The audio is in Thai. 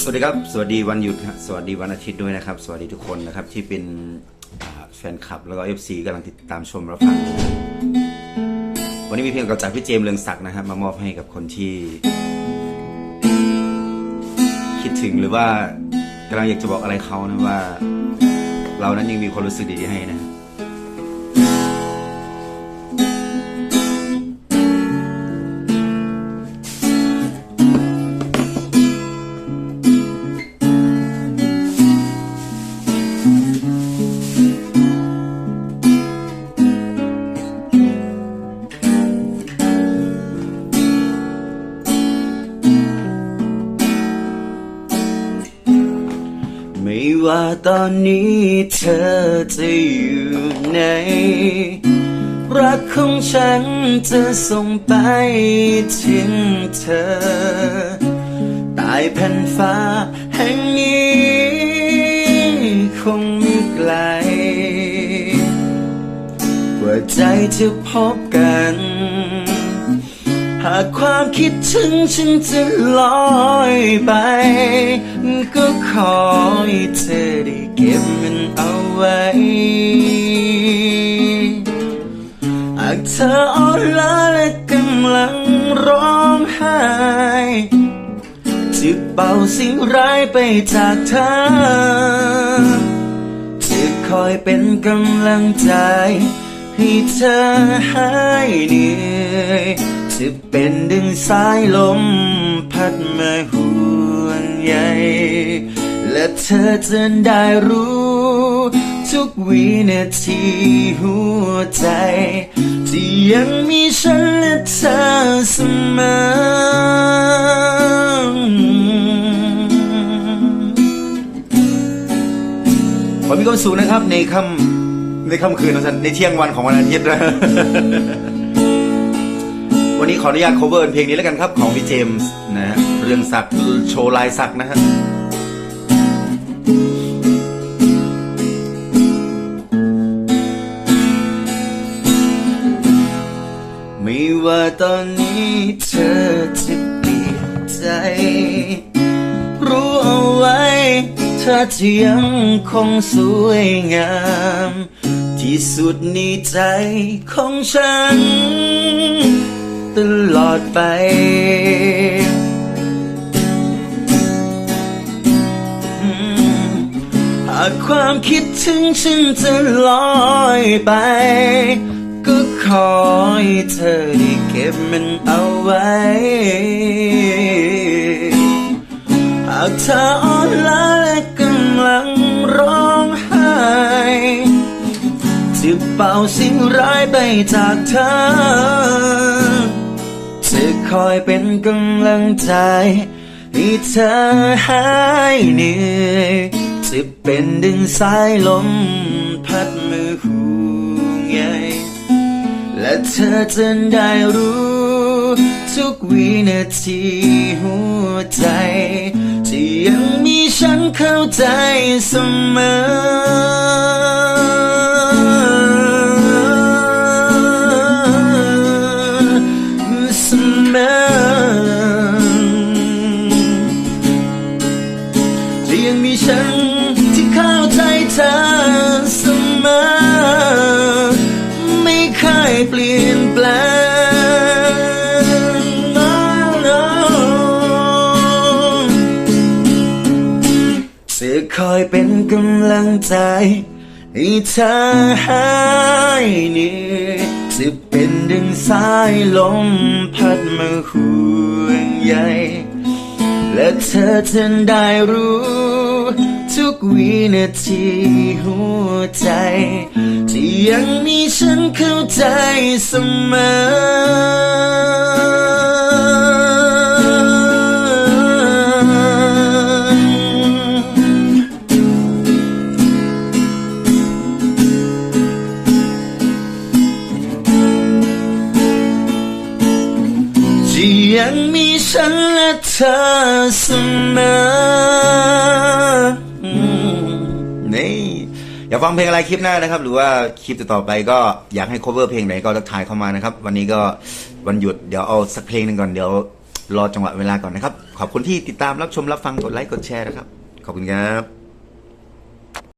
สวัสดีครับ สวัสดีวันหยุดสวัสดีวันอาทิตย์ด้วยนะครับ สวัสดีทุกคนนะครับที่เป็นแฟนคลับแล้วก็ FC กำลังติดตามชมรับฟัง วันนี้มีเพลงก่าจากพี่เจมส์เรืองศักดิ์นะครับ มามอบให้กับคนที่ คิดถึงหรือว่ากำลังอยากจะบอกอะไรเขานะว่า เรานั้นยังมีความรู้สึกดีๆให้นะครับ ไม่ว่าตอนนี้เธอจะอยู่ไหนรักของฉันจะส่งไปถึงเธอใตายแผ่นฟ้าแห่งนี้คงไม่ไกลกว่าใจจะพบกัน หากความคิดถึงฉันจะลอยไป ก็ขอให้เธอได้เก็บมันเอาไว้หากเธออ่อนล้าและกำลังร้องไห้จะเป่าสิ่งร้ายไปจากเธอ จะคอยเป็นกำลังใจ ให้เธอหายเหนื่อยจะเป็นดึงสายลมพัดมาห่วงใย และเธอจะได้รู้ ทุกวินาทีหัวใจ ที่ยังมีฉันและเธอเสมอขอมีความสุขนะครับในค่ำในค่ำคืนของฉันในเที่ยงวันของวันอาทิตย์นะวันนี้ขออนุญาต cover เพลงนี้แล้วกันครับของพี่เจมส์นะฮะเรื่องสักโชว์ลายสักดิ์นะฮะ ไม่ว่าตอนนี้เธอจะเปลี่ยนใจ รู้เอาไว้เธอจะยังคงสวยงาม ที่สุดในใจของฉัน ตลอดไปากความคิดถึงฉันจะลอยไป ก็ขอให้เธอได้เก็บมันเอาไว้ หากเธออ่อนล้าและกำลังร้องไห้จะเป่าสิ่งร้ายไปจากเธอ จะคอยเป็นกำลังใจให้เธอหายเหนื่อย จะเป็นดึงสายลมพัดมือห่วงใยและเธอจะได้รู้ ทุกวินาทีหัวใจ ที่ยังมีฉันเข้าใจเสมอ คอยเป็นกำลังใจให้เธอหายเหนื่อยจะเป็นดึงสายลมพัดมาห่วงใยและเธอจะได้รู้ ทุกวินาทีหัวใจ ที่ยังมีฉันเข้าใจเสมอ ยังมีฉันและเธอเสมอนี่อยากฟังเพลงอะไรคลิปหน้านะครับ หรือว่าคลิปต่อไปก็อยากให้ cover เพลงไหนก็ทักทายเข้ามานะครับ วันนี้ก็วันหยุดเดี๋ยวเอาสักเพลงหนึ่งก่อนเดี๋ยวรอจังหวะเวลาก่อนนะครับ ขอบคุณที่ติดตามรับชมรับฟังกดไลค์กดแชร์นะครับ ขอบคุณครับ